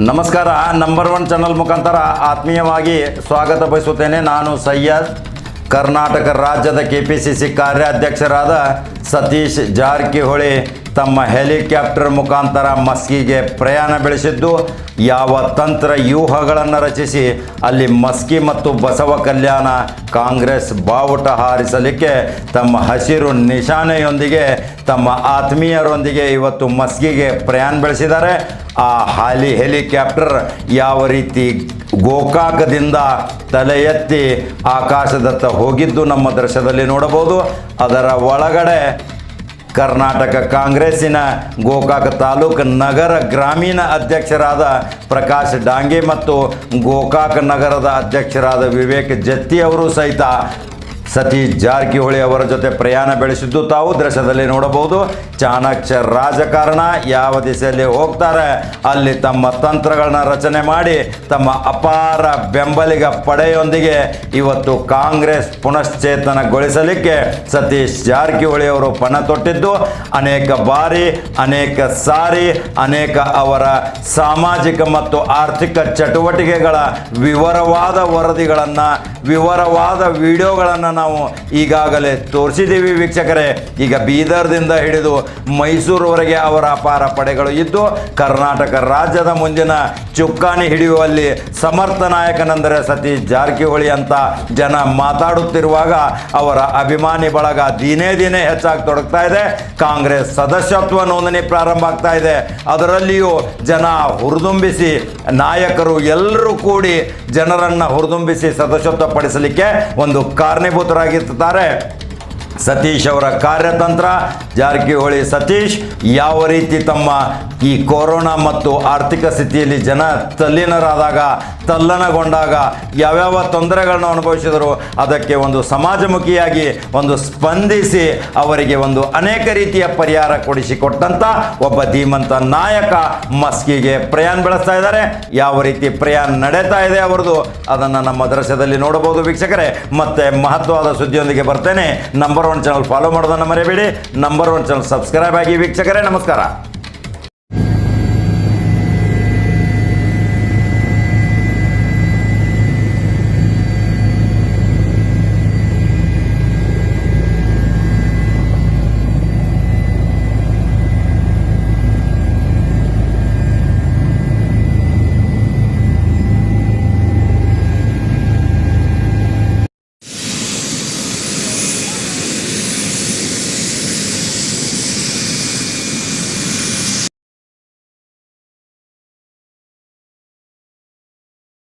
ನಮಸ್ಕಾರ number one channel ಮುಖಾಂತರ ಆತ್ಮೀಯವಾಗಿ ಸ್ವಾಗತ ಬಯಸುತ್ತೇನೆ. ನಾನು ಸಯ್ಯದ್ ಕರ್ನಾಟಕ ರಾಜ್ಯದ ಕೆ ಪಿ ಸಿ ಸಿ ಕಾರ್ಯಾಧ್ಯಕ್ಷರಾದ ಸತೀಶ್ ಜಾರಕಿಹೊಳಿ. ತಮ್ಮ ಹೆಲಿಕಾಪ್ಟರ್ ಮುಖಾಂತರ ಮಸ್ಕಿಗೆ ಪ್ರಯಾಣ ಬೆಳೆಸಿದ್ದು, ಯಾವ ತಂತ್ರ ವ್ಯೂಹಗಳನ್ನು ರಚಿಸಿ ಅಲ್ಲಿ ಮಸ್ಕಿ ಮತ್ತು ಬಸವ ಕಲ್ಯಾಣ ಕಾಂಗ್ರೆಸ್ ಬಾವುಟ ಹಾರಿಸಲಿಕ್ಕೆ ತಮ್ಮ ಹಸಿರು ನಿಶಾನೆಯೊಂದಿಗೆ ತಮ್ಮ ಆತ್ಮೀಯರೊಂದಿಗೆ ಇವತ್ತು ಮಸ್ಕಿಗೆ ಪ್ರಯಾಣ ಬೆಳೆಸಿದ್ದಾರೆ. ಆ ಹಾಲಿ ಹೆಲಿಕಾಪ್ಟರ್ ಯಾವ ರೀತಿ ಗೋಕಾಕದಿಂದ ತಲೆ ಎತ್ತಿ ಆಕಾಶದತ್ತ ಹೋಗಿದ್ದು ನಮ್ಮ ದೃಶ್ಯದಲ್ಲಿ ನೋಡಬಹುದು. ಅದರ ಒಳಗಡೆ ಕರ್ನಾಟಕ ಕಾಂಗ್ರೆಸ್ಸಿನ ಗೋಕಾಕ ತಾಲೂಕು ನಗರ ಗ್ರಾಮೀಣ ಅಧ್ಯಕ್ಷರಾದ ಪ್ರಕಾಶ್ ಡಾಂಗೆ ಮತ್ತು ಗೋಕಾಕ ನಗರದ ಅಧ್ಯಕ್ಷರಾದ ವಿವೇಕ್ ಜತ್ತಿ ಅವರು ಸಹಿತ ಸತೀಶ್ ಜಾರಕಿಹೊಳಿ ಅವರ ಜೊತೆ ಪ್ರಯಾಣ ಬೆಳೆಸಿದ್ದು ತಾವು ದೃಶ್ಯದಲ್ಲಿ ನೋಡಬಹುದು. ಚಾಣಾಕ್ಷ ರಾಜಕಾರಣ ಯಾವ ದಿಸೆಯಲ್ಲಿ ಹೋಗ್ತಾರೆ. ಅಲ್ಲಿ ತಮ್ಮ ತಂತ್ರಗಳನ್ನ ರಚನೆ ಮಾಡಿ, ತಮ್ಮ ಅಪಾರ ಬೆಂಬಲಿಗ ಪಡೆಯೊಂದಿಗೆ ಇವತ್ತು ಕಾಂಗ್ರೆಸ್ ಪುನಶ್ಚೇತನಗೊಳಿಸಲಿಕ್ಕೆ ಸತೀಶ್ ಜಾರಕಿಹೊಳಿ ಅವರು ಪಣ ತೊಟ್ಟಿದ್ದು. ಅನೇಕ ಬಾರಿ, ಅನೇಕ ಸಾರಿ, ಅನೇಕ ಅವರ ಸಾಮಾಜಿಕ ಮತ್ತು ಆರ್ಥಿಕ ಚಟುವಟಿಕೆಗಳ ವಿವರವಾದ ವರದಿಗಳನ್ನು, ವಿವರವಾದ ವಿಡಿಯೋಗಳನ್ನು ನಾವು ಈಗಾಗಲೇ ತೋರಿಸಿದ್ದೀವಿ ವೀಕ್ಷಕರೇ. ಈಗ ಬೀದರ್ದಿಂದ ಹಿಡಿದು ಮೈಸೂರುವರೆಗೆ ಅವರ ಅಪಾರ ಪಡೆಗಳು ಇದ್ದು, ಕರ್ನಾಟಕ ರಾಜ್ಯದ ಮುಂದಿನ ಚುಕ್ಕಾಣಿ ಹಿಡಿಯುವಲ್ಲಿ ಸಮರ್ಥ ನಾಯಕನೆಂದರೆ ಸತೀಶ್ ಜಾರಕಿಹೊಳಿ ಅಂತ ಜನ ಮಾತಾಡುತ್ತಿರುವಾಗ ಅವರ ಅಭಿಮಾನಿ ಬಳಗ ದಿನೇ ದಿನೇ ಹೆಚ್ಚಾಗಿ ತೊಡಗ್ತಾ ಇದೆ. ಕಾಂಗ್ರೆಸ್ ಸದಸ್ಯತ್ವ ನೋಂದಣಿ ಪ್ರಾರಂಭ ಆಗ್ತಾ ಇದೆ. ಅದರಲ್ಲಿಯೂ ಜನ ಹುರಿದುಂಬಿಸಿ, ನಾಯಕರು ಎಲ್ಲರೂ ಕೂಡಿ ಜನರನ್ನು ಹುರಿದುಂಬಿಸಿ ಸದಸ್ಯತ್ವ ಪಡಿಸಲಿಕ್ಕೆ ಒಂದು ಕಾರಣೀಭೂತರಾಗಿರ್ತಾರೆ ಸತೀಶ್ ಅವರ ಕಾರ್ಯತಂತ್ರ, ಜಾರಕಿಹೊಳಿ ಸತೀಶ್, ಯಾವ ರೀತಿ ತಮ್ಮ ಈ ಕೊರೋನಾ ಮತ್ತು ಆರ್ಥಿಕ ಸ್ಥಿತಿಯಲ್ಲಿ ಜನ ತಲ್ಲೀನರಾದಾಗ, ತಲ್ಲಣಗೊಂಡಾಗ, ಯಾವ್ಯಾವ ತೊಂದರೆಗಳನ್ನು ಅನುಭವಿಸಿದರು ಅದಕ್ಕೆ ಒಂದು ಸಮಾಜಮುಖಿಯಾಗಿ ಒಂದು ಸ್ಪಂದಿಸಿ ಅವರಿಗೆ ಒಂದು ಅನೇಕ ರೀತಿಯ ಪರಿಹಾರ ಕೊಡಿಸಿಕೊಟ್ಟಂಥ ಒಬ್ಬ ಧೀಮಂತ ನಾಯಕ ಮಸ್ಕಿಗೆ ಪ್ರಯಾಣ ಬೆಳೆಸ್ತಾ ಇದ್ದಾರೆ. ಯಾವ ರೀತಿ ಪ್ರಯಾಣ ನಡೀತಾ ಇದೆ ಅವರದು, ಅದನ್ನು ನಮ್ಮ ದೃಶ್ಯದಲ್ಲಿ ನೋಡಬಹುದು ವೀಕ್ಷಕರೇ. ಮತ್ತೆ ಮಹತ್ವವಾದ ಸುದ್ದಿಯೊಂದಿಗೆ ಬರ್ತೇನೆ. ನಂಬರ್ ಒನ್ ಚಾನಲ್ ಫಾಲೋ ಮಾಡೋದನ್ನು ಮರೆಯಬೇಡಿ ನಂಬರ್ ಒನ್ ಚಾನಲ್ ಸಬ್ಸ್ಕ್ರೈಬ್ ಆಗಿ ವೀಕ್ಷಕರೇ ನಮಸ್ಕಾರ.